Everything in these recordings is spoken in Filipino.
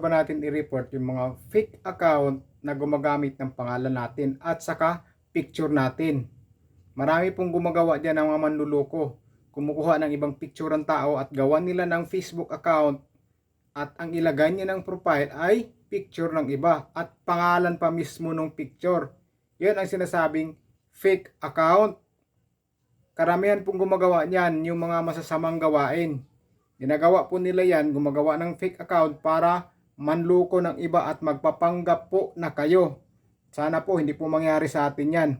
ba natin i-report yung mga fake account na gumagamit ng pangalan natin at saka picture natin. Marami pong gumagawa dyan ng mga manluloko. Kumukuha ng ibang picture ng tao at gawa nila ng Facebook account at ang ilagay niya ng profile ay picture ng iba at pangalan pa mismo ng picture. Yan ang sinasabing fake account. Karamihan pong gumagawa niyan yung mga masasamang gawain. Ginagawa po nila yan, gumagawa ng fake account para manluko ng iba at magpapanggap po na kayo. Sana po hindi po mangyari sa atin yan.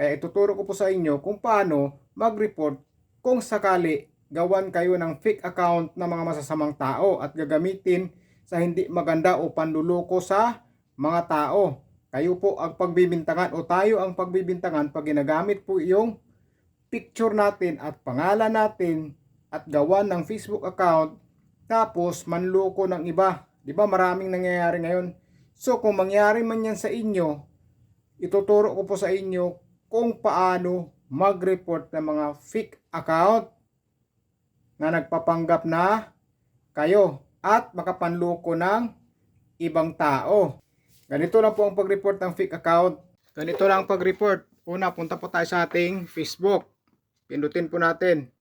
Kaya ituturo ko po sa inyo kung paano mag-report kung sakali gawan kayo ng fake account ng mga masasamang tao at gagamitin sa hindi maganda o panluloko sa mga tao. Kayo po ang pagbibintangan o tayo ang pagbibintangan pag ginagamit po yung picture natin at pangalan natin at gawan ng Facebook account tapos manloko ng iba. 'Di ba maraming nangyayari ngayon? So kung mangyari man yan sa inyo, ituturo ko po sa inyo kung paano mag-report ng mga fake account na nagpapanggap na kayo at makapanloko ng ibang tao. Ganito lang po ang pag-report ng fake account. Ganito lang ang pag-report. Una, punta po tayo sa ating Facebook. Pindutin po natin.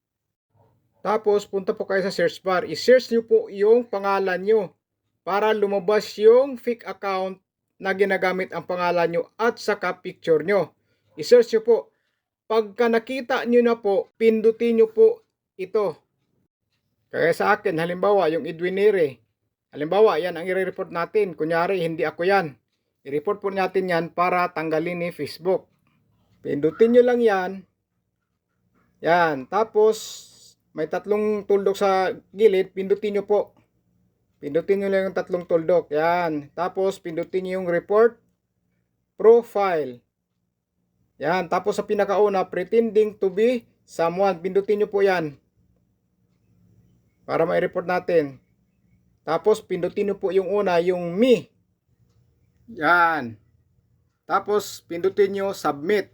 Tapos, punta po kayo sa search bar. I-search nyo po yung pangalan nyo para lumabas yung fake account na ginagamit ang pangalan nyo at saka picture nyo. I-search nyo po. Pagka nakita nyo na po, pindutin nyo po ito. Kaya sa akin, halimbawa, yung Edwin Nere. Halimbawa, yan ang i-report natin. Kunyari, hindi ako yan. I-report po natin yan para tanggalin ni Facebook. Pindutin nyo lang yan. Yan. Tapos, may tatlong tuldok sa gilid. Pindutin nyo po. Pindutin nyo lang yung tatlong tuldok. Yan. Tapos, pindutin nyo yung report profile. Yan. Tapos, sa pinakauna, pretending to be someone. Pindutin nyo po yan. Para ma-report natin. Tapos, pindutin nyo po yung una, yung me. Yan. Tapos, pindutin nyo submit.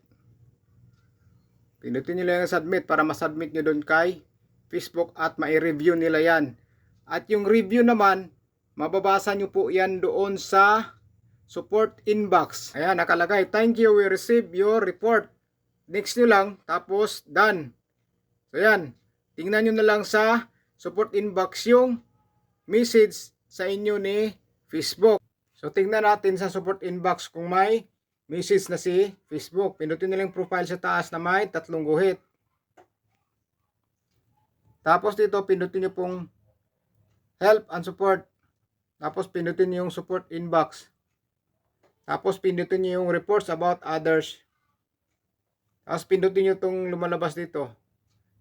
Pindutin nyo lang yung submit para masubmit nyo doon kay Facebook at ma-review nila yan. At yung review naman, mababasa nyo po yan doon sa support inbox. Ayan, nakalagay, thank you, we receive your report. Next nyo lang, tapos done. So yan, tingnan nyo na lang sa support inbox yung message sa inyo ni Facebook. So tingnan natin sa support inbox kung may message na si Facebook. Pindutin nila yung profile sa taas na may tatlong guhit. Tapos dito pindutin nyo pong help and support. Tapos pindutin nyo yung support inbox. Tapos pindutin nyo yung reports about others. Tapos pindutin nyo itong lumalabas dito.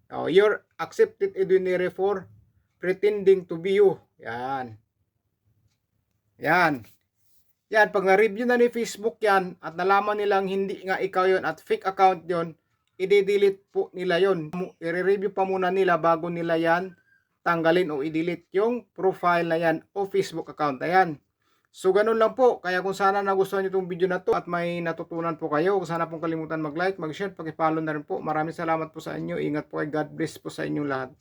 Oh, you're accepted Edwinere for pretending to be you. Yan. Yan. Yan, pag na-review na ni Facebook yan at nalaman nilang hindi nga ikaw yon at fake account yon, i-delete po nila yon. I-review pa muna nila bago nila yan tanggalin o i-delete yung profile na yan o Facebook account na yan. So, ganun lang po. Kaya kung sana nagustuhan nyo itong video na to at may natutunan po kayo, kung sana pong kalimutan mag-like, mag-share, pag-follow na rin po. Maraming salamat po sa inyo. Ingat po kay God bless po sa inyong lahat.